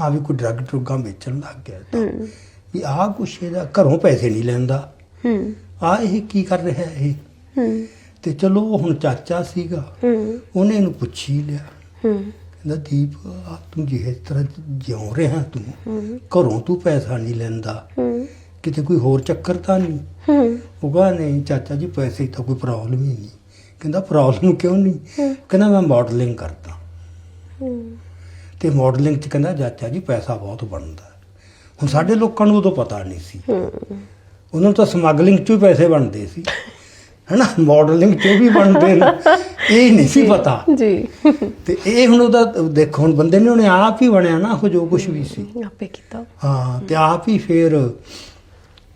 ਹਾਂ ਵੀ ਕੋਈ ਡਰੱਗ ਡਰੁੱਗਾਂ ਵੇਚਣ ਲੱਗ ਗਿਆ ਤਾਂ ਵੀ ਆਹ ਕੁਛ ਇਹਦਾ ਘਰੋਂ ਪੈਸੇ ਨਹੀਂ ਲੈਂਦਾ। ਹੂੰ। ਆ ਇਹ ਕੀ ਕਰ ਰਿਹਾ ਇਹ? ਹੂੰ। ਤੇ ਚਲੋ ਉਹ ਹੁਣ ਚਾਚਾ ਸੀਗਾ। ਹੂੰ। ਉਹਨੇ ਇਹਨੂੰ ਪੁੱਛੀ ਲਿਆ। ਹੂੰ। ਕਹਿੰਦਾ ਦੀਪ ਆ ਤੂੰ ਜਿਹੇ ਤਰ੍ਹਾਂ ਜਿਉਂ ਰਿਹਾ ਤੂੰ ਘਰੋਂ ਤੂੰ ਪੈਸਾ ਨਹੀਂ ਲੈਂਦਾ। ਹੂੰ। ਕਿਤੇ ਕੋਈ ਹੋਰ ਚੱਕਰ ਤਾਂ ਨਹੀਂ? ਹੂੰ। ਉਹ ਕਹਿੰਦਾ ਨਹੀਂ ਚਾਚਾ ਜੀ ਪੈਸੇ ਤਾਂ ਕੋਈ ਪ੍ਰੋਬਲਮ ਹੀ ਨਹੀਂ। ਕਹਿੰਦਾ ਪ੍ਰੋਬਲਮ ਕਿਉਂ ਨਹੀਂ? ਕਹਿੰਦਾ ਮੈਂ ਮਾਡਲਿੰਗ ਕਰਦਾ। ਹੂੰ। ਤੇ ਮਾਡਲਿੰਗ ਚ ਕਹਿੰਦਾ ਚਾਚਾ ਜੀ ਪੈਸਾ ਬਹੁਤ ਬਣਦਾ। ਹੁਣ ਸਾਡੇ ਲੋਕਾਂ ਨੂੰ ਉਦੋਂ ਪਤਾ ਨਹੀਂ ਸੀ। ਉਹਨਾਂ ਨੂੰ ਤਾਂ ਸਮਗਲਿੰਗ ਚੋਂ ਹੀ ਪੈਸੇ ਬਣਦੇ ਸੀ। ਹੈਨਾ? ਮਾਡਲਿੰਗ ਚੋਂ ਵੀ ਬਣਦੇ ਨੇ। ਇਹ ਨਹੀਂ ਸੀ ਪਤਾ। ਜੀ। ਤੇ ਇਹ ਹੁਣ ਉਹਦਾ ਦੇਖੋ ਹੁਣ ਬੰਦੇ ਨੇ ਉਹਨੇ ਆਪ ਹੀ ਬਣਿਆ ਨਾ ਉਹ ਜੋ ਕੁਝ ਵੀ ਸੀ। ਆਪੇ ਕੀਤਾ। ਹਾਂ ਤੇ ਆਪ ਹੀ ਫਿਰ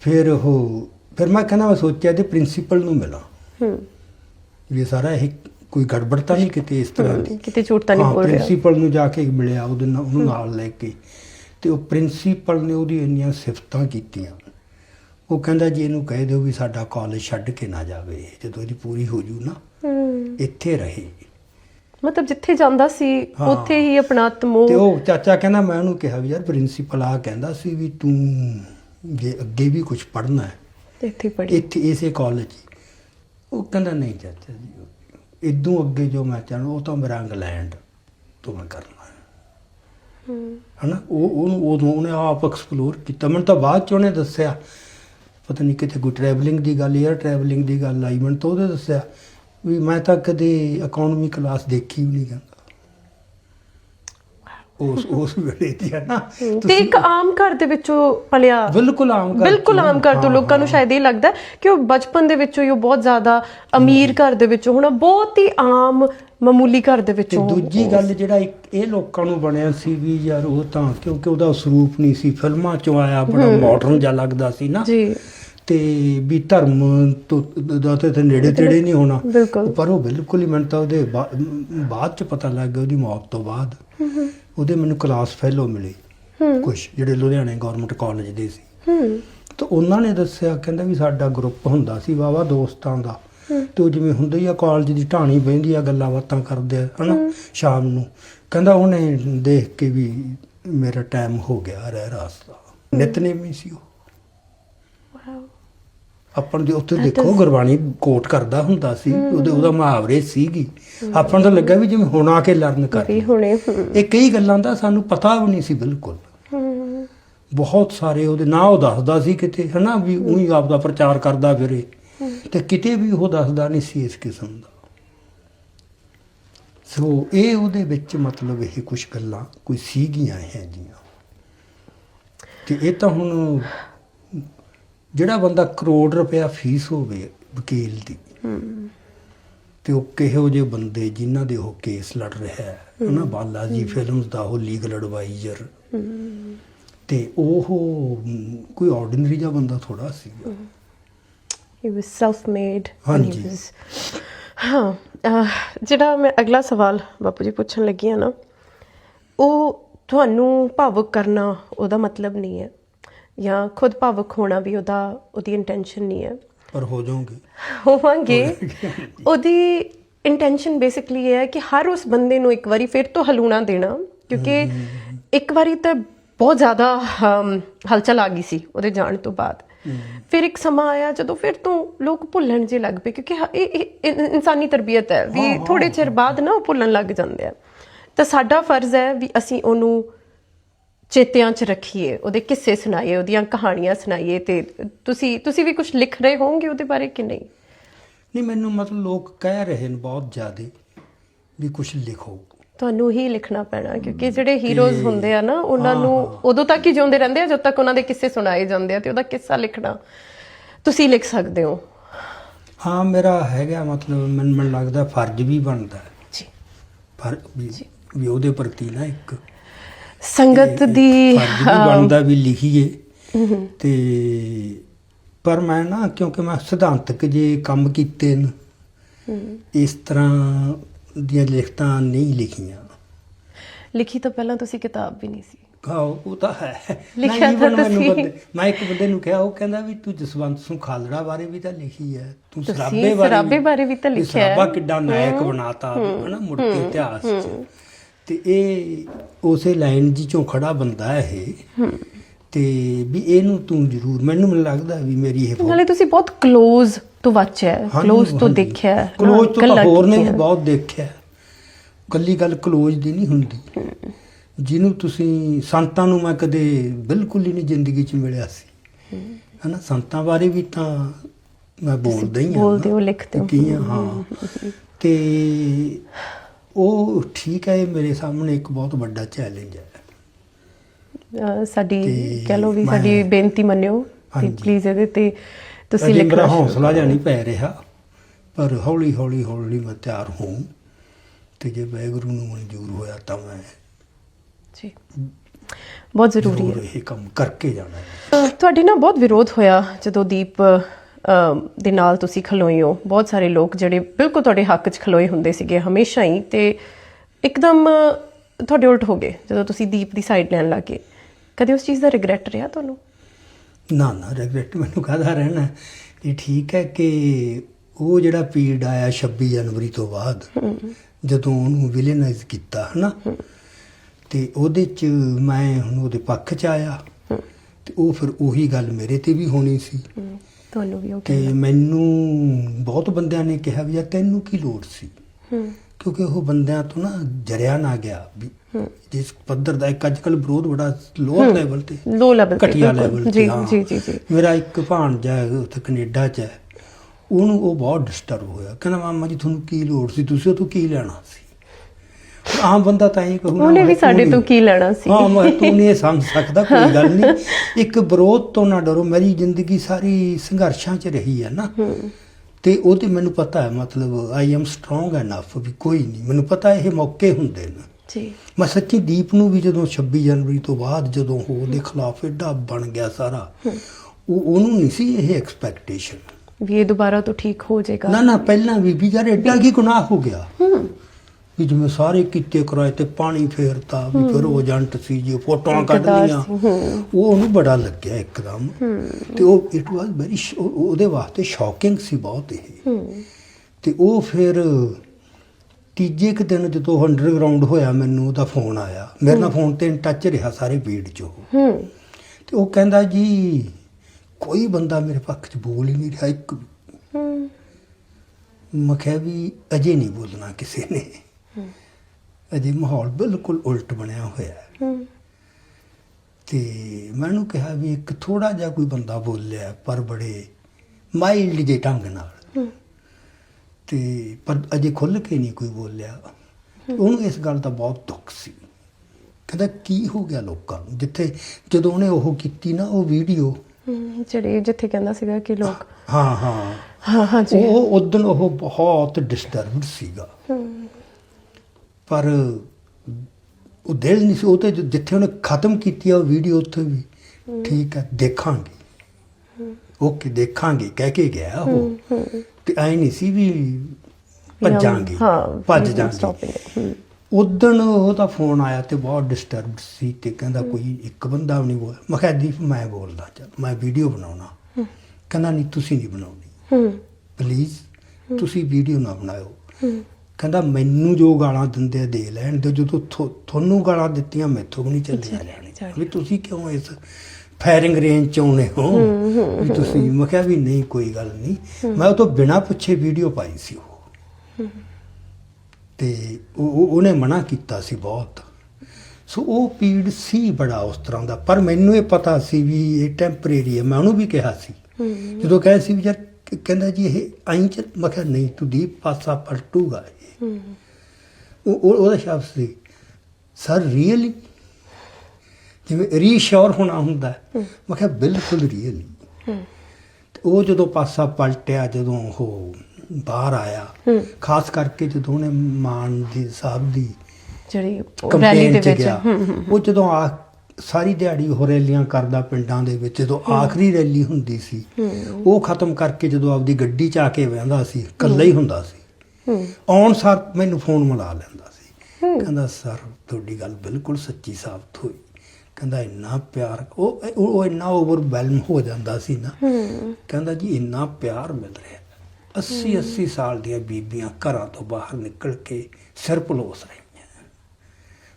ਫਿਰ ਉਹ ਫਿਰ ਮੈਂ ਕਹਿੰਦਾ ਮੈਂ ਸੋਚਿਆ ਤੇ ਪ੍ਰਿੰਸੀਪਲ ਨੂੰ ਮਿਲਾਂ। ਹੂੰ। ਵੀ ਇਹ ਸਾਰਾ ਇਹ ਕੋਈ ਗੜਬੜ ਤਾਂ ਨਹੀਂ ਕਿਤੇ ਇਸ ਤਰ੍ਹਾਂ ਦੀ? ਕਿਤੇ ਝੂਠ ਤਾਂ ਨਹੀਂ ਬੋਲ ਰਿਹਾ। ਪ੍ਰਿੰਸੀਪਲ ਨੂੰ ਜਾ ਕੇ ਮਿਲਿਆ ਉਹਦੇ ਨਾਲ ਉਹਨੂੰ ਨਾਲ ਲੈ ਕੇ। ਤੇ ਉਹ ਪ੍ਰਿੰਸੀਪਲ ਨੇ ਉਹਦੀ ਇੰਨੀਆਂ ਸਿਫਤਾਂ ਕੀਤੀਆਂ। ਉਹ ਕਹਿੰਦਾ ਜੀ ਇਹਨੂੰ ਕਹਿ ਦਿਓ ਵੀ ਸਾਡਾ ਕਾਲਜ ਛੱਡ ਕੇ ਨਾ ਜਾਵੇ ਜਦੋਂ ਇਹਦੀ ਪੂਰੀ ਹੋ ਜੂ ਨਾ ਇੱਥੇ ਰਹੇ। ਮਤਲਬ ਜਿੱਥੇ ਜਾਂਦਾ ਸੀ। ਉੱਥੇ ਹੀ ਆਪਣਾ ਤਮੋ ਤੇ ਉਹ ਚਾਚਾ ਕਹਿੰਦਾ ਮੈਂ ਉਹਨੂੰ ਕਿਹਾ ਵੀ ਯਾਰ ਪ੍ਰਿੰਸੀਪਲ ਆ ਕਹਿੰਦਾ ਸੀ ਵੀ ਤੂੰ ਜੇ ਅੱਗੇ ਵੀ ਕੁਝ ਪੜ੍ਹਨਾ ਹੈ ਇੱਥੇ ਪੜੀ ਇੱਥੇ ਇਸੇ ਕਾਲਜ ਉਹ ਕਹਿੰਦਾ ਨਹੀਂ ਚਾਚਾ ਜੀ ਇਦੋਂ ਅੱਗੇ ਜੋ ਮੈਂ ਚਾਹਣਾ ਉਹ ਤਾਂ ਮੇਰਾ ਇੰਗਲੈਂਡ ਤੋਂ ਮੈਂ ਕਰਨਾ ਹੈ। ਹੂੰ। ਹਨਾ? ਉਹ ਉਹਨੂੰ ਉਦੋਂ ਉਹਨੇ ਆਪ ਐਕਸਪਲੋਰ ਕੀਤਾ। ਮੈਨੂੰ ਤਾਂ ਬਾਅਦ ਚ ਉਹਨੇ ਦੱਸਿਆ ਪਤਾ ਨਹੀਂ ਕਿਤੇ ਕੋਈ ਟਰੈਵਲਿੰਗ ਦੀ ਗੱਲ 에ਅਰ ਟਰੈਵਲਿੰਗ ਦੀ ਗੱਲ ਆਈ। ਮੈਨੂੰ ਤਾਂ ਉਹਦੇ ਦੱਸਿਆ ਵੀ ਮੈਂ ਤਾਂ ਕਦੇ ਇਕਨੋਮੀ ਕਲਾਸ ਦੇਖੀ ਵੀ ਨਹੀਂ ਕਹਿੰਦਾ ਉਸ ਉਸ ਵੇਲੇ ਦੀ ਹੈ ਨਾ। ਤੇ ਇੱਕ ਆਮ ਘਰ ਦੇ ਵਿੱਚੋਂ ਪਲਿਆ ਬਿਲਕੁਲ ਆਮ ਘਰ ਬਿਲਕੁਲ। ਆਮ ਘਰ ਤੋਂ ਲੋਕਾਂ ਨੂੰ ਸ਼ਾਇਦ ਇਹ ਲੱਗਦਾ ਕਿ ਉਹ ਬਚਪਨ ਦੇ ਵਿੱਚੋਂ ਹੀ ਉਹ ਬਹੁਤ ਜ਼ਿਆਦਾ ਅਮੀਰ ਘਰ ਦੇ ਵਿੱਚੋਂ ਹੋਣਾ ਬਹੁਤ ਹੀ ਆਮ ਮਾਮੂਲੀ ਘਰ ਦੇ ਵਿੱਚੋਂ ਦੂਜੀ ਗੱਲ ਜਿਹੜਾ ਇਹ ਲੋਕਾਂ ਨੂੰ ਬਣਿਆ ਸੀ ਵੀ ਯਾਰ ਉਹ ਤਾਂ ਕਿਉਂਕਿ ਉਹਦਾ ਸਰੂਪ ਨਹੀਂ ਸੀ ਫਿਲਮਾਂ ਚੋਂ ਆਇਆ ਬੜਾ ਮਾਡਰਨ ਜਿਹਾ ਲੱਗਦਾ ਸੀ ਨਾ। ਜੀ। ਤੇ ਵੀ ਧਰਮ ਤੋਂ ਦਾ ਤੇ ਨੇੜੇ ਤੇੜੇ ਨਹੀਂ ਹੋਣਾ। ਪਰ ਉਹ ਬਿਲਕੁਲ ਹੀ ਮੈਨੂੰ ਤਾਂ ਉਹਦੇ ਬਾਅਦ ਚ ਪਤਾ ਲੱਗ ਗਿਆ ਉਹਦੀ ਮੌਤ ਤੋਂ ਬਾਅਦ। ਉਹਦੇ ਮੈਨੂੰ ਕਲਾਸ ਫੈਲੋ ਮਿਲੇ। ਹੂੰ। ਕੁਝ ਜਿਹੜੇ ਲੁਧਿਆਣੇ ਗਵਰਨਮੈਂਟ ਕਾਲਜ ਦੇ ਸੀ। ਹੂੰ। ਤਾਂ ਉਹਨਾਂ ਨੇ ਦੱਸਿਆ ਕਹਿੰਦਾ ਵੀ ਸਾਡਾ ਗਰੁੱਪ ਹੁੰਦਾ ਸੀ ਵਾਵਾ ਦੋਸਤਾਂ ਦਾ। ਤੇ ਉਹ ਜਿਵੇਂ ਹੁੰਦੇ ਹੀ ਆ ਕਾਲਜ ਦੀ ਢਾਣੀ ਬਹਿੰਦੀ ਆ ਗੱਲਾਂ ਬਾਤਾਂ ਕਰਦੇ ਆ ਹਨਾ ਸ਼ਾਮ ਨੂੰ। ਕਹਿੰਦਾ ਉਹਨੇ ਦੇਖ ਕੇ ਵੀ ਮੇਰਾ ਟਾਈਮ ਹੋ ਗਿਆ ਰਹਿ ਰਾਸਤਾ। ਨਿਤਨੇਮੀ ਸੀ ਉਹ। ਵਾਓ ਆਪਾਂ ਨੂੰ ਜੇ ਉੱਥੇ ਦੇਖੋ ਗੁਰਬਾਣੀ ਕੋਟ ਕਰਦਾ ਹੁੰਦਾ ਸੀ ਉਹਦੇ ਉਹਦਾ ਮੁਹਾਵਰੇ ਸੀਗੀ। ਆਪਾਂ ਨੂੰ ਤਾਂ ਲੱਗਾ ਵੀ ਜਿਵੇਂ ਹੁਣ ਆ ਕੇ ਲਰਨ ਕਰ ਵੀ ਹੁਣੇ ਇਹ ਕਈ ਗੱਲਾਂ ਦਾ ਸਾਨੂੰ ਪਤਾ ਵੀ ਨਹੀਂ ਸੀ ਬਿਲਕੁਲ। ਬਹੁਤ ਸਾਰੇ ਉਹਦੇ ਨਾਂ ਉਹ ਦੱਸਦਾ ਸੀ ਕਿਤੇ ਹਨਾ ਵੀ ਉਹੀ ਆਪ ਦਾ ਪ੍ਰਚਾਰ ਕਰਦਾ ਫਿਰੇ। ਤੇ ਕਿਤੇ ਵੀ ਉਹ ਦੱਸਦਾ ਨਹੀਂ ਸੀ ਇਸ ਕਿਸਮ ਦਾ। ਸੋ ਇਹ ਉਹਦੇ ਵਿੱਚ ਮਤਲਬ ਇਹ ਕੁਝ ਗੱਲਾਂ ਕੋਈ ਸੀਗੀਆਂ ਹੈ ਜੀਆਂ ਤੇ ਇਹ ਤਾਂ ਹੁਣ ਜਿਹੜਾ ਬੰਦਾ ਕਰੋੜ ਰੁਪਇਆ ਫੀਸ ਹੋਵੇ ਵਕੀਲ ਦੀ ਤੇ ਉਹ ਕਿਹੋ ਜਿਹੇ ਬੰਦੇ ਜਿਨ੍ਹਾਂ ਦੇ ਉਹ ਕੇਸ ਲੜ ਰਿਹਾ ਹੈ। ਹਨਾ ਬਾਲਾ ਜੀ ਫਿਲਮਸ ਦਾ ਉਹ ਲੀਗਲ ਐਡਵਾਈਜ਼ਰ ਤੇ ਉਹ ਕੋਈ ਆਰਡੀਨਰੀ ਜਿਹਾ ਬੰਦਾ ਥੋੜਾ ਸੀਗਾ। ਹੀ। ਵਾਸ ਸੈਲਫ ਮੇਡ ਹਾਂਜੀ। ਹਾਂ ਜਿਹੜਾ ਮੈਂ ਅਗਲਾ ਸਵਾਲ ਬਾਪੂ ਜੀ ਪੁੱਛਣ ਲੱਗੀ ਆ ਨਾ ਉਹ ਤੁਹਾਨੂੰ ਭਾਵੁਕ ਕਰਨਾ ਉਹਦਾ ਮਤਲਬ ਨਹੀਂ ਹੈ। ਜਾਂ ਖੁਦ ਭਾਵੁਕ ਹੋਣਾ ਵੀ ਉਹਦਾ ਉਹਦੀ ਇੰਟੈਂਸ਼ਨ ਨਹੀਂ ਹੈ। ਪਰ ਹੋ ਜਾਓਗੇ। ਹੋਵਾਂਗੇ। ਉਹਦੀ ਇੰਟੈਂਸ਼ਨ ਬੇਸਿਕਲੀ ਇਹ ਹੈ ਕਿ ਹਰ ਉਸ ਬੰਦੇ ਨੂੰ ਇੱਕ ਵਾਰੀ ਫਿਰ ਤੋਂ ਹਲੂਣਾ ਦੇਣਾ ਕਿਉਂਕਿ ਇੱਕ ਵਾਰੀ ਤਾਂ ਬਹੁਤ ਜ਼ਿਆਦਾ ਹਲਚਲ ਆ ਗਈ ਸੀ ਉਹਦੇ ਜਾਣ ਤੋਂ ਬਾਅਦ। ਫਿਰ ਇੱਕ ਸਮਾਂ ਆਇਆ ਜਦੋਂ ਫਿਰ ਤੋਂ ਲੋਕ ਭੁੱਲਣ ਜੇ ਲੱਗ ਪਏ ਕਿਉਂਕਿ ਇਹ ਇਹ ਇਨ- ਇਨਸਾਨੀ ਤਰਬੀਅਤ ਹੈ ਵੀ ਥੋੜੇ ਚਿਰ ਬਾਅਦ ਨਾ ਉਹ ਭੁੱਲਣ ਲੱਗ ਜਾਂਦੇ ਆ। ਤਾਂ ਸਾਡਾ ਫਰਜ਼ ਹੈ ਵੀ ਅਸੀਂ ਉਹਨੂੰ ਚੇਤਿਆਂ 'ਚ ਰੱਖੀਏ ਉਹਦੇ ਕਿੱਸੇ ਸੁਣਾਈਏ ਉਹਦੀਆਂ ਕਹਾਣੀਆਂ ਸੁਣਾਈਏ ਤੇ ਤੁਸੀਂ ਤੁਸੀਂ ਵੀ ਕੁਝ ਲਿਖ ਰਹੇ ਹੋਵੋਗੇ ਉਹਦੇ ਬਾਰੇ ਕਿ ਨਹੀਂ? ਨਹੀਂ ਮੈਨੂੰ ਮਤਲਬ ਲੋਕ ਕਹਿ ਰਹੇ ਨੇ ਬਹੁਤ ਜ਼ਿਆਦੇ ਵੀ ਕੁਝ ਲਿਖੋ। ਤੁਹਾਨੂੰ ਹੀ ਲਿਖਣਾ ਪੈਣਾ ਕਿਉਂਕਿ ਜਿਹੜੇ ਹੀਰੋਜ਼ ਹੁੰਦੇ ਆ ਨਾ ਉਹਨਾਂ ਨੂੰ ਉਦੋਂ ਤੱਕ ਹੀ ਜਿਉਂਦੇ ਰਹਿੰਦੇ ਆ ਜਦੋਂ ਤੱਕ ਉਹਨਾਂ ਦੇ ਕਿੱਸੇ ਸੁਣਾਏ ਜਾਂਦੇ ਆ ਤੇ ਉਹਦਾ ਕਿੱਸਾ ਲਿਖਣਾ। ਤੁਸੀਂ ਲਿਖ ਸਕਦੇ ਹੋ। ਹਾਂ ਮੇਰਾ ਹੈਗਾ ਮਤਲਬ ਮੈਨੂੰ ਮੈਨੂੰ ਲੱਗਦਾ ਫਰਜ਼ ਵੀ ਬਣਦਾ। ਜੀ। ਵੀ ਵੀ ਉਹਦੇ ਪ੍ਰਤੀ ਨਾ ਇੱਕ ਸੰਗਤ ਦੀ ਫਰਜ਼ ਵੀ ਬਣਦਾ ਵੀ ਲਿਖੀਏ। ਤੇ ਪਰ ਮੈਂ ਨਾ ਕਿਉਂਕਿ ਮੈਂ ਸਿਧਾਂਤਕ ਜੇ ਕੰਮ ਕੀਤੇ ਨੇ ਇਸ ਤਰ੍ਹਾਂ ਦੀਆਂ ਲਿਖਤਾਂ ਨਹੀਂ ਲਿਖੀਆਂ। ਲਿਖੀ ਤਾਂ ਪਹਿਲਾਂ ਤੁਸੀਂ ਕਿਤਾਬ ਵੀ ਨਹੀਂ ਸੀ। ਹਾਂ ਉਹ ਤਾਂ ਹੈ। ਲਿਖਿਆ ਤਾਂ ਤੁਸੀਂ। ਮੈਂ ਇੱਕ ਬੰਦੇ ਨੂੰ ਕਿਹਾ ਉਹ ਕਹਿੰਦਾ ਵੀ ਤੂੰ ਜਸਵੰਤ ਸਿੰਘ ਖਾਲੜਾ ਬਾਰੇ ਵੀ ਤਾਂ ਲਿਖੀ ਹੈ ਤੂੰ ਤੁਸੀਂ ਸਰਾਬੇ ਬਾਰੇ ਸਰਾਬੇ ਬਾਰੇ ਵੀ ਤਾਂ ਲਿਖਿਆ। ਹੈ। ਸਰਾਬਾ ਕਿੱਡਾ ਨਾਇਕ ਬਣਾਤਾ ਹਨਾ ਮੁੜ ਕੇ ਇਤਿਹਾਸ ਚ। ਤੇ ਇਹ ਉਸੇ ਲਾਈਨ ਦੀ ਚੋਂ ਖੜਾ ਬੰਦਾ ਹੈ ਇਹ। ਤੇ ਵੀ ਇਹਨੂੰ ਤੂੰ ਜ਼ਰੂਰ ਮੈਨੂੰ ਮੈਨੂੰ ਲੱਗਦਾ ਵੀ ਮੇਰੀ ਇਹ ਨਾਲੇ ਤੁਸੀਂ ਬਹੁਤ ক্লোਜ਼ ਤੋਂ ਵਾਚਿਆ ক্লোਜ਼ ਤੋਂ ਦੇਖਿਆ ক্লোਜ਼ ਤੋਂ ਤਾਂ ਹੋਰ ਨੇ ਬਹੁਤ ਦੇਖਿਆ। ਕੱਲੀ ਗੱਲ ক্লোਜ਼ ਦੀ ਨਹੀਂ ਹੁੰਦੀ। ਜਿਹਨੂੰ ਤੁਸੀਂ ਸੰਤਾਂ ਨੂੰ ਮੈਂ ਕਦੇ ਬਿਲਕੁਲ ਹੀ ਨਹੀਂ ਜ਼ਿੰਦਗੀ 'ਚ ਮਿਲਿਆ ਸੀ। ਹਨਾ ਸੰਤਾਂ ਬਾਰੇ ਵੀ ਤਾਂ ਮੈਂ ਬੋਲਦਾ ਹੀ ਹਾਂ ਬੋਲਦੇ ਹੋ ਲਿਖਦੇ ਹੋ। ਹਾਂ। ਤੇ ਉਹ ਠੀਕ ਹੈ ਇਹ ਮੇਰੇ ਸਾਹਮਣੇ ਇੱਕ ਬਹੁਤ ਵੱਡਾ ਚੈਲੰਜ ਹੈ। ਅਹ ਸਾਡੀ ਤੇ ਕਹ ਲਓ ਵੀ ਮੈਂ- ਸਾਡੀ ਬੇਨਤੀ ਮੰਨਿਓ ਤੇ ਹਾਂਜੀ। ਪਲੀਜ਼ ਇਹਦੇ ਤੇ ਤੁਸੀਂ ਅਜੇ ਮੇਰਾ ਲਿਖਣਾ ਹੌਸਲਾ ਜਿਹਾ ਨਹੀਂ ਪੈ ਰਿਹਾ ਪਰ ਹੌਲੀ ਹੌਲੀ ਹੌਲੀ ਮੈਂ ਤਿਆਰ ਹੋਊਂ ਤੇ ਜੇ ਵਾਹਿਗੁਰੂ ਨੂੰ ਮਨਜ਼ੂਰ ਹੋਇਆ ਤਾਂ ਮੈਂ ਜੀ। ਬਹੁਤ ਜ਼ਰੂਰੀ ਜ਼ਰੂਰ ਹੈ ਇਹ ਕੰਮ ਕਰਕੇ ਜਾਣਾ ਹੈ। ਅਹ ਤੁਹਾਡੇ ਨਾਲ ਬਹੁਤ ਵਿਰੋਧ ਹੋਇਆ ਜਦੋਂ ਦੀਪ ਦੇ ਨਾਲ ਤੁਸੀਂ ਖਲੋਏ ਹੋ। ਬਹੁਤ ਸਾਰੇ ਲੋਕ ਜਿਹੜੇ ਬਿਲਕੁਲ ਤੁਹਾਡੇ ਹੱਕ 'ਚ ਖਲੋਏ ਹੁੰਦੇ ਸੀਗੇ ਹਮੇਸ਼ਾ ਹੀ ਤੇ ਇੱਕਦਮ ਤੁਹਾਡੇ ਉਲਟ ਹੋ ਗਏ ਜਦੋਂ ਤੁਸੀਂ ਦੀਪ ਦੀ ਸਾਈਡ ਲੈਣ ਲੱਗੇ। ਕਦੇ ਉਸ ਚੀਜ਼ ਦਾ ਰਿਗਰੈਟ ਰਿਹਾ ਤੁਹਾਨੂੰ? ਨਾ ਨਾ ਰਿਗਰੈਟ ਮੈਨੂੰ ਕਾਹਦਾ ਰਹਿਣਾ? ਇਹ ਠੀਕ ਹੈ ਕਿ ਉਹ ਜਿਹੜਾ ਪੀਰੀਅਡ ਆਇਆ 26 ਜਨਵਰੀ ਤੋਂ ਬਾਅਦ ਜਦੋਂ ਉਹਨੂੰ ਵਿਲੇਨਾਈਜ਼ ਕੀਤਾ ਹਨਾ? ਤੇ ਉਹਦੇ ਚ ਮੈਂ ਹੁਣ ਉਹਦੇ ਪੱਖ ਚ ਆਇਆ। ਤੇ ਉਹ ਫਿਰ ਉਹੀ ਗੱਲ ਮੇਰੇ ਤੇ ਵੀ ਹੋਣੀ ਸੀ। ਤੁਹਾਨੂੰ ਵੀ ਉਹ ਤੇ ਮੈਨੂੰ ਬਹੁਤ ਬੰਦਿਆਂ ਨੇ ਕਿਹਾ ਵੀ ਯਾਰ ਤੈਨੂੰ ਕੀ ਲੋੜ ਸੀ? ਹਮ ਕਿਉਂਕਿ ਉਹ ਬੰਦਿਆਂ ਤੋਂ ਨਾ ਜਰਿਆ ਨਾ ਗਿਆ ਵੀ ਜਿਸ ਪੱਧਰ ਦਾ ਇੱਕ ਅੱਜਕੱਲ ਵਿਰੋਧ ਬੜਾ ਲੋਅਰ ਲੈਵਲ ਤੇ ਲੋ ਲੈਵਲ ਘਟੀਆ। ਲੈਵਲ ਜੀ ਤੇ ਹਾਂ। ਜੀ ਜੀ ਜੀ। ਮੇਰਾ ਇੱਕ ਭਾਣਜਾ ਹੈ ਉੱਥੇ ਕੈਨੇਡਾ 'ਚ ਹੈ। ਉਹਨੂੰ ਉਹ ਬਹੁਤ ਡਿਸਟਰਬ ਹੋਇਆ। ਕਹਿੰਦਾ ਮਾਮਾ ਜੀ ਤੁਹਾਨੂੰ ਕੀ ਲੋੜ ਸੀ? ਤੁਸੀਂ ਉਹ ਤੋਂ ਕੀ ਲੈਣਾ ਸੀ? ਆਮ ਬੰਦਾ ਤਾਂ ਇਹ ਕਹੂਗਾ ਉਹਨੇ ਵੀ ਸਾਡੇ ਤੋਂ ਕੀ ਲੈਣਾ ਸੀ? ਹਾਂ ਮੈਂ ਤੂੰ ਨਹੀਂ ਸਮਝ ਸਕਦਾ ਕੋਈ ਗੱਲ ਨਹੀਂ। ਇੱਕ ਵਿਰੋਧ ਤੋਂ ਨਾ ਡਰੋ ਮੇਰੀ ਜ਼ਿੰਦਗੀ ਸਾਰੀ ਸੰਘਰਸ਼ਾਂ 'ਚ ਰਹੀ ਹੈ ਨਾ। ਤੇ ਉਹ ਤੇ ਮੈਨੂੰ ਪਤਾ ਹੈ ਮਤਲਬ ਆਈ ਐਮ ਸਟਰੋਂਗ ਐਨਫ ਵੀ ਕੋਈ ਨਹੀਂ। ਮੈਨੂੰ ਪਤਾ ਇਹ ਮੌਕੇ ਹੁੰਦੇ ਨੇ। ਜੀ। ਮੈਂ ਸੱਚੀ ਦੀਪ ਨੂੰ ਵੀ ਜਦੋਂ 26 ਜਨਵਰੀ ਤੋਂ ਬਾਅਦ ਜਦੋਂ ਉਹ ਉਹਦੇ ਖਿਲਾਫ ਏਡਾ ਬਣ ਗਿਆ ਸਾਰਾ ਉਹ ਉਹਨੂੰ ਨਹੀਂ ਸੀ ਇਹ ਐਕਸਪੈਕਟੇਸ਼ਨ ਵੀ ਇਹ ਦੁਬਾਰਾ ਤੋਂ ਠੀਕ ਹੋ ਜਾਏਗਾ। ਨਾ ਨਾ ਪਹਿਲਾਂ ਵੀ ਵੀ ਯਾਰ ਏਡਾ ਕੀ ਗੁਨਾਹ ਹੋ ਗਿਆ। ਵੀ ਜਿਵੇਂ ਸਾਰੇ ਕੀਤੇ ਕਰਾਏ ਤੇ ਪਾਣੀ ਫੇਰਤਾ ਵੀ ਫਿਰ ਉਹ ਏਜੰਟ ਸੀ ਜੀ ਫੋਟੋਆਂ ਕੱਢ ਲਈਆਂ। ਉਹ ਉਹਨੂੰ ਬੜਾ ਲੱਗਿਆ ਇੱਕਦਮ। ਤੇ ਉਹ ਇਟ ਵਾਸ ਵੈਰੀ ਉਹਦੇ ਵਾਸਤੇ ਸ਼ੌਕਿੰਗ ਸੀ ਬਹੁਤ ਇਹ। ਤੇ ਉਹ ਫਿਰ ਤੀਜੇ ਕੁ ਦਿਨ ਜਦੋਂ ਅੰਡਰਗਰਾਉਂਡ ਹੋਇਆ ਮੈਨੂੰ ਉਹਦਾ ਫੋਨ ਆਇਆ। ਮੇਰੇ ਨਾਲ ਫੋਨ ਤੇ ਟੱਚ ਰਿਹਾ ਸਾਰੇ ਬੀੜ ਚ ਉਹ। ਹੂੰ। ਤੇ ਉਹ ਕਹਿੰਦਾ ਜੀ ਕੋਈ ਬੰਦਾ ਮੇਰੇ ਪੱਖ ਚ ਬੋਲ ਹੀ ਨਹੀਂ ਰਿਹਾ। ਇੱਕ। ਹੂੰ। ਮੈਂ ਕਿਹਾ ਵੀ ਅਜੇ ਨਹੀਂ ਬੋਲਣਾ ਕਿਸੇ ਨੇ। ਅਜੇ ਮਾਹੌਲ ਬਿਲਕੁਲ ਉਲਟ ਬਣਿਆ ਹੋਇਆ ਹੈ। ਹੂੰ। ਤੇ ਮੈਨੂੰ ਕਿਹਾ ਵੀ ਇੱਕ ਥੋੜਾ ਜਿਹਾ ਕੋਈ ਬੰਦਾ ਬੋਲਿਆ ਪਰ ਬੜੇ ਮਾਈਲਡ ਜੇ ਢੰਗ ਨਾਲ। ਹੂੰ। ਤੇ ਪਰ ਅਜੇ ਖੁੱਲ ਕੇ ਨਹੀਂ ਕੋਈ ਬੋਲਿਆ। ਉਹਨੂੰ ਇਸ ਗੱਲ ਦਾ ਬਹੁਤ ਦੁੱਖ ਸੀ। ਕਹਿੰਦਾ ਕੀ ਹੋ ਗਿਆ ਲੋਕਾਂ ਨੂੰ? ਜਿੱਥੇ ਜਦੋਂ ਉਹਨੇ ਉਹ ਕੀਤੀ ਨਾ ਉਹ ਵੀਡੀਓ। ਜਿਹੜੇ ਜਿੱਥੇ ਕਹਿੰਦਾ ਸੀਗਾ ਕਿ ਲੋਕ ਹਾਂ ਹਾਂ। ਹਾਂ ਹਾਂ ਜੀ। ਉਹ ਉਦੋਂ ਉਹ ਬਹੁਤ ਡਿਸਟਰਬਡ ਸੀਗਾ। ਹਮ, ਪਰ ਉਹ ਦਿਲ ਨਹੀਂ ਸੀ ਉਹ ਤੇ ਜਿੱਥੇ ਉਹਨੇ ਖਤਮ ਕੀਤੀ ਆ ਉਹ ਵੀਡੀਓ ਉੱਥੇ ਵੀ ਠੀਕ ਹੈ ਦੇਖਾਂਗੇ। ਓਕੇ ਦੇਖਾਂਗੇ ਕਹਿ ਕੇ ਗਿਆ ਉਹ। ਤੇ ਐ ਨਹੀਂ ਸੀ ਵੀ ਭੱਜਾਂਗੇ ਭੱਜ ਜਾਾਂਗੇ। ਉਦੋਂ ਉਹਦਾ ਫੋਨ ਆਇਆ ਤੇ ਬਹੁਤ ਡਿਸਟਰਬਡ ਸੀ ਤੇ ਕਹਿੰਦਾ ਕੋਈ ਇੱਕ ਬੰਦਾ ਵੀ ਨਹੀਂ ਬੋਲ ਮੈਂ ਕਿਹਾ ਦੀਪ ਮੈਂ ਬੋਲਦਾ ਚੱਲ ਮੈਂ ਵੀਡੀਓ ਬਣਾਉਣਾ। ਕਹਿੰਦਾ ਨਹੀਂ ਤੁਸੀਂ ਨਹੀਂ ਬਣਾਉਣੀ। ਪਲੀਜ਼ ਤੁਸੀਂ ਵੀਡੀਓ ਨਾ ਬਣਾਇਓ। ਹਮ, ਕਹਿੰਦਾ ਮੈਨੂੰ ਜੋ ਗਾਲਾਂ ਦਿੰਦੇ ਆ ਦੇ ਲੈਣ ਤੇ ਜਦੋਂ ਥੋ- ਤੁਹਾਨੂੰ ਗਾਲਾਂ ਦਿੱਤੀਆਂ ਮੈਥੋਂ ਵੀ ਨਹੀਂ ਚੱਲੀਆਂ ਜਾਣੀਆਂ ਵੀ ਤੁਸੀਂ ਕਿਉਂ ਇਸ ਫਾਇਰਿੰਗ ਰੇਂਜ ਚ ਆਉਨੇ ਹੋ? ਵੀ ਤੁਸੀਂ ਮੈਂ ਕਿਹਾ ਵੀ ਨਹੀਂ ਕੋਈ ਗੱਲ ਨਹੀਂ। ਮੈਂ ਉਹ ਤੋਂ ਬਿਨਾ ਪੁੱਛੇ ਵੀਡੀਓ ਪਾਈ ਸੀ ਉਹ। ਤੇ ਉਹ ਉਹ- ਉਹਨੇ ਮਨਾ ਕੀਤਾ ਸੀ ਬਹੁਤ। ਸੋ ਉਹ ਪੀੜ ਸੀ ਬੜਾ ਉਸ ਤਰ੍ਹਾਂ ਦਾ। ਪਰ ਮੈਨੂੰ ਇਹ ਪਤਾ ਸੀ ਵੀ ਇਹ ਟੈਂਪਰੇਰੀ ਹੈ। ਮੈਂ ਉਹਨੂੰ ਵੀ ਕਿਹਾ ਸੀ। ਜਦੋਂ ਕਹੇ ਸੀ ਵੀ ਯਾਰ ਕ- ਕਹਿੰਦਾ ਜੀ ਇਹ ਆਈ ਚ ਮੈਂ ਕਿਹਾ ਨਹੀਂ ਤੂੰ ਦੀਪ ਪਾਸਾ ਪਲਟੂਗਾ ਇਹ। ਉਹ ਉਹ- ਉਹਦਾ ਸ਼ਬਦ ਸੀ ਸਰ ਰੀਅਲੀ ਜਿਵੇਂ ਰੀਸ਼ੋਰ ਹੋਣਾ ਹੁੰਦਾ। ਮੈਂ ਕਿਹਾ ਬਿਲਕੁਲ ਰੀਅਲੀ ਉਹ ਜਦੋਂ ਪਾਸਾ ਪਲਟਿਆ ਜਦੋਂ ਉਹ ਬਾਹਰ ਆਇਆ। ਖਾਸ ਕਰਕੇ ਜਦੋਂ ਉਹਨੇ ਮਾਨ ਦੀ ਸਾਹਿਬ ਦੀ ਜਿਹੜੀ ਰੈਲੀ ਦੇ ਵਿੱਚ। ਉਹ ਜਦੋਂ ਆ ਸਾਰੀ ਦਿਹਾੜੀ ਉਹ ਰੈਲੀਆਂ ਕਰਦਾ ਪਿੰਡਾਂ ਦੇ ਵਿੱਚ ਜਦੋਂ ਆਖਰੀ ਰੈਲੀ ਹੁੰਦੀ ਸੀ ਉਹ ਖਤਮ ਕਰਕੇ ਜਦੋਂ ਆਪਦੀ ਗੱਡੀ ਚ ਆ ਕੇ ਬਹਿੰਦਾ ਸੀ ਇਕੱਲਾ ਹੀ ਹੁੰਦਾ ਸੀ। ਆਉਣ ਸਾਰ ਮੈਨੂੰ ਫੋਨ ਮਿਲਾ ਲੈਂਦਾ ਸੀ। ਕਹਿੰਦਾ ਸਰ ਤੁਹਾਡੀ ਗੱਲ ਬਿਲਕੁਲ ਸੱਚੀ ਸਾਬਤ ਹੋਈ। ਕਹਿੰਦਾ ਇੰਨਾ ਪਿਆਰ ਉਹ ਉਹ ਇੰਨਾ ਓਵਰਵੈਲਮ ਹੋ ਜਾਂਦਾ ਸੀ ਨਾ। ਕਹਿੰਦਾ ਜੀ ਇੰਨਾ ਪਿਆਰ ਮਿਲ ਰਿਹਾ 80 80 ਸਾਲ ਦੀਆਂ ਬੀਬੀਆਂ ਘਰਾਂ ਤੋਂ ਬਾਹਰ ਨਿਕਲ ਕੇ ਸਿਰ ਪਲੋਸ ਰਹੀਆਂ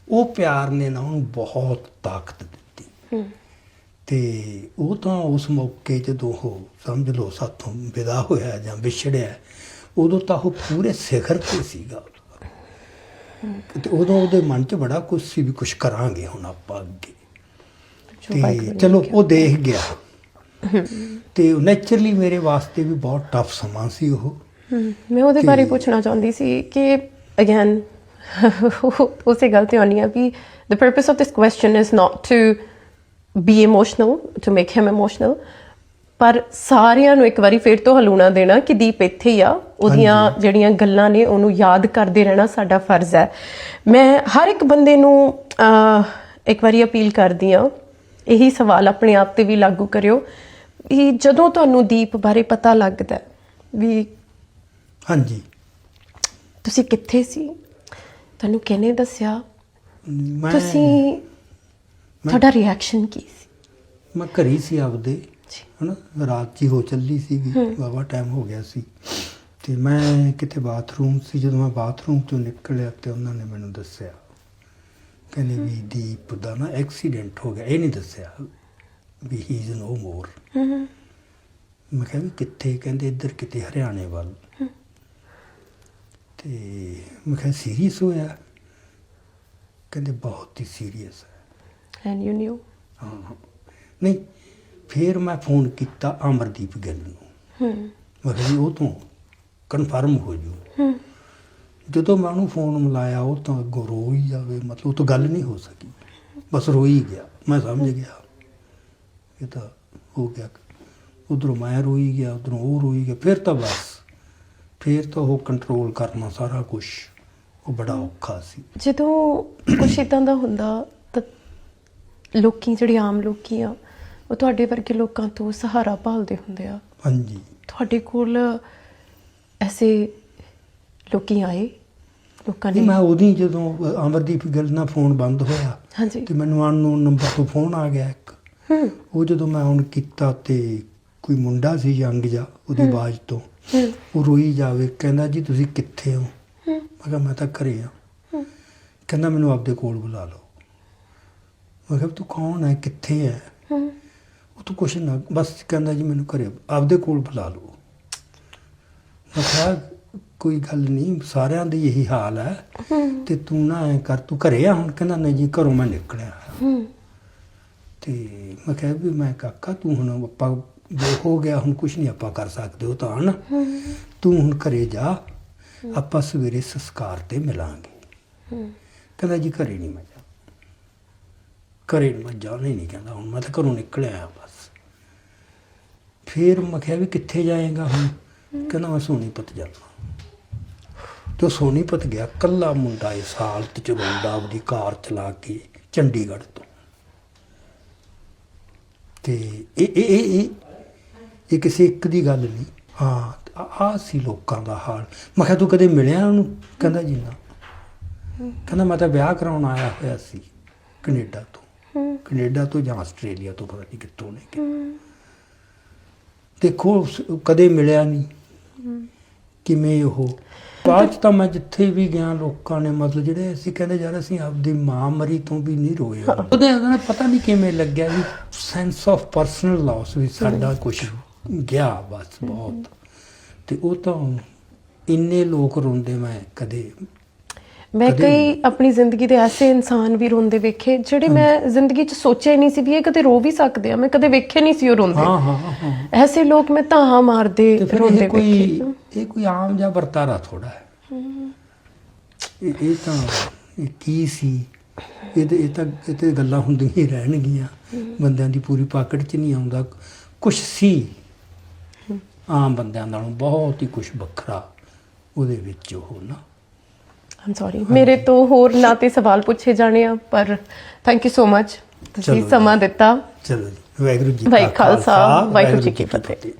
ਉਹ ਪਿਆਰ ਨੇ ਨਾ ਉਹਨੂੰ ਬਹੁਤ ਤਾਕਤ ਦਿੱਤੀ। ਤੇ ਉਹ ਤਾਂ ਉਸ ਮੌਕੇ ਜਦੋਂ ਉਹ ਸਮਝ ਲਓ ਸਾਥੋਂ ਵਿਦਾ ਹੋਇਆ ਜਾਂ ਵਿਛੜਿਆ ਉਦੋਂ ਤਾਂ ਉਹ ਪੂਰੇ ਸਿਖਰ ਤੇ ਸੀਗਾ। ਤੇ ਉਦੋਂ ਉਹਦੇ ਮਨ 'ਚ ਬੜਾ ਕੁਝ ਸੀ ਵੀ ਕੁਝ ਕਰਾਂਗੇ ਹੁਣ ਆਪਾਂ ਅੱਗੇ। ਤੇ ਚਲੋ। ਉਹ ਦੇਖ ਗਿਆ। ਤੇ ਨੇਚਰਲੀ ਮੇਰੇ ਵਾਸਤੇ ਵੀ ਬਹੁਤ ਟਫ ਸਮਾਂ ਸੀ ਉਹ। ਮੈਂ ਉਹਦੇ ਬਾਰੇ ਪੁੱਛਣਾ ਚਾਹੁੰਦੀ ਸੀ ਕਿ ਅਗੇਨ ਉਸੇ ਗੱਲ ਤੇ ਆਉਣੀ ਆ ਵੀ the purpose of this question is not to be emotional to make him emotional ਪਰ ਸਾਰਿਆਂ ਨੂੰ ਇੱਕ ਵਾਰੀ ਫੇਰ ਤੋਂ ਹਲੂਣਾ ਦੇਣਾ ਕਿ ਦੀਪ ਇੱਥੇ ਹੀ ਆ ਉਹਦੀਆਂ ਜਿਹੜੀਆਂ ਗੱਲਾਂ ਨੇ ਉਹਨੂੰ ਯਾਦ ਕਰਦੇ ਰਹਿਣਾ ਸਾਡਾ ਫਰਜ਼ ਹੈ ਮੈਂ ਹਰ ਇੱਕ ਬੰਦੇ ਨੂੰ ਇੱਕ ਵਾਰੀ ਅਪੀਲ ਕਰਦੀ ਆ ਇਹੀ ਸਵਾਲ ਆਪਣੇ ਆਪ ਤੇ ਵੀ ਲਾਗੂ ਕਰਿਓ ਵੀ ਜਦੋਂ ਤੁਹਾਨੂੰ ਦੀਪ ਬਾਰੇ ਪਤਾ ਲੱਗਦਾ ਵੀ ਹਾਂਜੀ ਤੁਸੀਂ ਕਿੱਥੇ ਸੀ ਤੁਹਾਨੂੰ ਕਿਹਨੇ ਦੱਸਿਆ? ਮੈਂ ਤੁਸੀਂ ਤੁਹਾਡਾ ਰਿਐਕਸ਼ਨ ਕੀ ਸੀ? ਮੈਂ ਘਰੀ ਸੀ ਆਪਦੇ। ਹਨਾ? ਰਾਤ ਜੀ ਹੋ ਚੱਲੀ ਸੀਗੀ ਬਾਬਾ ਟਾਈਮ ਹੋ ਗਿਆ ਸੀ। ਤੇ ਮੈਂ ਕਿਤੇ ਬਾਥਰੂਮ ਸੀ ਜਦੋਂ ਮੈਂ ਬਾਥਰੂਮ ਚੋਂ ਨਿਕਲਿਆ ਤੇ ਉਹਨਾਂ ਨੇ ਮੈਨੂੰ ਦੱਸਿਆ। ਕਹਿੰਦੇ ਵੀ ਦੀਪ ਦਾ ਨਾ ਐਕਸੀਡੈਂਟ ਹੋ ਗਿਆ। ਇਹ ਨਹੀਂ ਦੱਸਿਆ ਵੀ ਹੀ ਇਜ਼ ਨੋ ਮੋਰ ਮੈਂ ਕਿਹਾ ਵੀ ਕਿੱਥੇ? ਕਹਿੰਦੇ ਇੱਧਰ ਕਿਤੇ ਹਰਿਆਣੇ ਵੱਲ। ਤੇ ਮੈਂ ਕਿਹਾ ਸੀਰੀਅਸ ਹੋਇਆ। ਕਹਿੰਦੇ ਬਹੁਤ ਹੀ ਸੀਰੀਅਸ ਹੈ। ਐਂਡ ਯੂ ਨਿਊ ਹਾਂ। ਨਹੀਂ ਫਿਰ ਮੈਂ ਫੋਨ ਕੀਤਾ ਅਮਰਦੀਪ ਗਿੱਲ ਨੂੰ। ਹਮ ਮੈਂ ਕਿਹਾ ਉਹ ਤੋਂ ਕਨਫਰਮ ਹੋ ਜੂ। ਹਮ ਜਦੋਂ ਮੈਂ ਉਹਨੂੰ ਫੋਨ ਮਿਲਾਇਆ ਉਹ ਤਾਂ ਅੱਗੋਂ ਰੋ ਹੀ ਜਾਵੇ ਮਤਲਬ ਉਹ ਤੋਂ ਗੱਲ ਨਹੀਂ ਹੋ ਸਕੀ। ਬਸ ਰੋ ਹੀ ਗਿਆ। ਮੈਂ ਸਮਝ ਗਿਆ। ਇਹ ਤਾਂ ਹੋ ਗਿਆ। ਉਧਰੋਂ ਮੈਂ ਰੋਈ ਗਿਆ ਉਧਰੋਂ ਉਹ ਰੋਈ ਗਿਆ ਫਿਰ ਤਾਂ ਬਸ। ਫਿਰ ਤਾਂ ਉਹ ਕੰਟਰੋਲ ਕਰਨਾ ਸਾਰਾ ਕੁਝ ਉਹ ਬੜਾ ਔਖਾ ਸੀ। ਜਦੋਂ ਕੁਛ ਇਦਾਂ ਦਾ ਹੁੰਦਾ ਤਾਂ ਲੋਕੀ ਜਿਹੜੇ ਆਮ ਲੋਕੀ ਆ ਉਹ ਤੁਹਾਡੇ ਵਰਗੇ ਲੋਕਾਂ ਤੋਂ ਸਹਾਰਾ ਭਾਲਦੇ ਹੁੰਦੇ ਆ। ਹਾਂਜੀ। ਤੁਹਾਡੇ ਕੋਲ ਐਸੇ ਲੋਕੀ ਆਏ? ਲੋਕਾਂ ਨੇ ਮੈਂ ਉਹਦੀ ਜਦੋਂ ਅਮਰਦੀਪ ਗਿੱਲ ਨਾਲ ਫੋਨ ਬੰਦ ਹੋਇਆ ਹਾਂਜੀ। ਤੇ ਮੈਨੂੰ ਅਨਨੋਨ ਨੰਬਰ ਤੋਂ ਫੋਨ ਆ ਗਿਆ ਇੱਕ। ਉਹ ਜਦੋਂ ਮੈਂ ਹੁਣ ਕੀਤਾ ਤੇ ਕੋਈ ਮੁੰਡਾ ਸੀ ਯੰਗ ਜਾ ਉਹਦੀ ਆਵਾਜ਼ ਤੋਂ। ਉਹ ਰੋਈ ਜਾਵੇ ਕਹਿੰਦਾ ਜੀ ਤੁਸੀਂ ਕਿੱਥੇ ਹੋ? ਮੈਂ ਕਿਹਾ ਮੈਂ ਤਾਂ ਘਰੇ ਆ। ਕਹਿੰਦਾ ਮੈਨੂੰ ਆਪਦੇ ਕੋਲ ਬੁਲਾ ਲਓ। ਮੈਂ ਕਿਹਾ ਤੂੰ ਕੌਣ ਹੈ? ਕਿੱਥੇ ਹੈ? ਉਹ ਤੂੰ ਕੁਛ ਨਾ ਬਸ ਕਹਿੰਦਾ ਜੀ ਮੈਨੂੰ ਘਰੇ ਆਪਦੇ ਕੋਲ ਬੁਲਾ ਲਓ। ਮੈਂ ਕਿਹਾ ਕੋਈ ਗੱਲ ਨਹੀਂ ਸਾਰਿਆਂ ਦੀ ਇਹੀ ਹਾਲ ਹੈ। ਤੇ ਤੂੰ ਨਾ ਐ ਕਰ ਤੂੰ ਘਰੇ ਆ ਹੁਣ? ਕਹਿੰਦਾ ਨਹੀਂ ਜੀ ਘਰੋਂ ਮੈਂ ਨਿਕਲਿਆ ਤੇ ਮੈਂ ਕਿਹਾ ਵੀ ਮੈਂ ਕਾਕਾ ਤੂੰ ਹੁਣ ਆਪਾਂ ਜੋ ਹੋ ਗਿਆ ਹੁਣ ਕੁਝ ਨਹੀਂ ਆਪਾਂ ਕਰ ਸਕਦੇ ਉਹ ਤਾਂ ਹਨ। ਤੂੰ ਹੁਣ ਘਰੇ ਜਾ, ਆਪਾਂ ਸਵੇਰੇ ਸੰਸਕਾਰ ਤੇ ਮਿਲਾਂਗੇ। ਕਹਿੰਦਾ ਜੀ ਘਰੇ ਨਹੀਂ ਮੈਂ ਜਾ। ਘਰੇ ਨੀ ਮੈਂ ਜਾਣਾ ਹੀ ਨਹੀਂ ਕਹਿੰਦਾ, ਹੁਣ ਮੈਂ ਤਾਂ ਘਰੋਂ ਨਿਕਲਿਆ ਆ ਬਸ। ਫਿਰ ਮੈਂ ਕਿਹਾ ਵੀ ਕਿੱਥੇ ਜਾਏਗਾ ਹੁਣ? ਕਹਿੰਦਾ ਮੈਂ ਸੋਨੀਪਤ ਜਾਣਾ ਤੇ ਸੋਨੀਪਤ ਗਿਆ ਕੱਲਾ ਮੁੰਡਾ ਇਸ ਹਾਲਤ ਚ ਰੋਂਦਾ ਆਪਦੀ ਕਾਰ ਚਲਾ ਕੇ ਚੰਡੀਗੜ੍ਹ ਤੋਂ। ਤੇ ਇਹ ਇਹ ਇਹ ਇਹ ਕਿਸੇ ਇੱਕ ਦੀ ਗੱਲ ਨਹੀਂ। ਹਾਂ ਆ ਸੀ ਲੋਕਾਂ ਦਾ ਹਾਲ। ਮੈਂ ਕਿਹਾ, ਤੂੰ ਕਦੇ ਮਿਲਿਆ ਉਹਨੂੰ? ਕਹਿੰਦਾ ਜੀ, ਨਾ। ਕਹਿੰਦਾ, ਮੈਂ ਤਾਂ ਵਿਆਹ ਕਰਾਉਣ ਆਇਆ ਹੋਇਆ ਸੀ ਕੈਨੇਡਾ ਤੋਂ। ਹਮ ਕੈਨੇਡਾ ਤੋਂ ਜਾਂ ਆਸਟ੍ਰੇਲੀਆ ਤੋਂ, ਪਤਾ ਨਹੀਂ ਕਿੱਥੋਂ ਨੇ ਹਮ ਦੇਖੋ ਕਦੇ ਮਿਲਿਆ ਨਹੀਂ। ਕਿਵੇਂ ਉਹ? ਬਾਅਦ 'ਚ ਤਾਂ ਮੈਂ ਜਿੱਥੇ ਵੀ ਗਿਆ, ਲੋਕਾਂ ਨੇ ਮਤਲਬ ਜਿਹੜੇ ਅਸੀਂ ਕਹਿੰਦੇ ਯਾਰ, ਅਸੀਂ ਆਪਦੀ ਮਾਂ ਮਰੀ ਤੋਂ ਵੀ ਨਹੀਂ ਰੋਏ। ਉਹਦੇ ਉਹਨੇ ਪਤਾ ਨਹੀਂ ਕਿਵੇਂ ਲੱਗਿਆ ਵੀ ਸੈਂਸ ਆਫ ਪਰਸਨਲ ਲਾਸ ਵੀ ਸਾਡਾ ਕੁਝ ਗਿਆ ਬਸ ਬਹੁਤ। ਤੇ ਉਹ ਤਾਂ ਇੰਨੇ ਲੋਕ ਰੋਂਦੇ ਮੈਂ ਕਦੇ ਮੈਂ ਕਈ ਆਪਣੀ ਜ਼ਿੰਦਗੀ ਦੇ ਐਸੇ ਇਨਸਾਨ ਵੀ ਰੋਂਦੇ ਵੇਖੇ ਜਿਹੜੇ ਮੈਂ ਜ਼ਿੰਦਗੀ 'ਚ ਸੋਚਿਆ ਹੀ ਨਹੀਂ ਸੀ ਵੀ ਇਹ ਕਦੇ ਰੋ ਵੀ ਸਕਦੇ ਆ। ਮੈਂ ਕਦੇ ਵੇਖੇ ਨਹੀਂ ਸੀ ਉਹ ਰੋਂਦੇ। ਹਾਂ ਹਾਂ ਹਾਂ ਐਸੇ ਲੋਕ ਮੈਂ ਤਾਹਾਂ ਮਾਰਦੇ ਰੋਂਦੇ ਵੇਖੇ। ਇਹ ਕੋਈ ਆਮ ਜਿਹਾ ਵਰਤਾਰਾ ਥੋੜਾ ਹੈ। ਇਹ ਤਾਂ ਕੀ ਸੀ? ਇਹ ਤੇ ਇਹ ਤਾਂ ਇਹ ਤੇ ਗੱਲਾਂ ਹੁੰਦੀਆਂ ਹੀ ਰਹਿਣਗੀਆਂ। ਬੰਦਿਆਂ ਦੀ ਪੂਰੀ ਪਾਕਟ 'ਚ ਨਹੀਂ ਆਉਂਦਾ। ਕੁਝ ਸੀ। ਆਮ ਬੰਦਿਆਂ ਨਾਲੋਂ ਬਹੁਤ ਹੀ ਕੁਝ ਵੱਖਰਾ ਉਹਦੇ ਵਿੱਚ ਉਹ ਨਾ। ਆਮ ਸੌਰੀ ਮੇਰੇ ਤੋਂ ਹੋਰ ਨਾ ਤੇ ਸਵਾਲ ਪੁੱਛੇ ਜਾਣੇ ਆ ਪਰ ਥੈਂਕ ਯੂ ਸੋ ਮਚ ਤੁਸੀਂ। ਸਮਾਂ ਦਿੱਤਾ। ਚਲੋ ਜੀ। ਵਾਹਿਗੁਰੂ ਜੀ ਵਾਹਿ ਖਾਲਸਾ, ਵਾਹਿਗੁਰੂ ਜੀ ਕੀ। ਫਤਿਹ।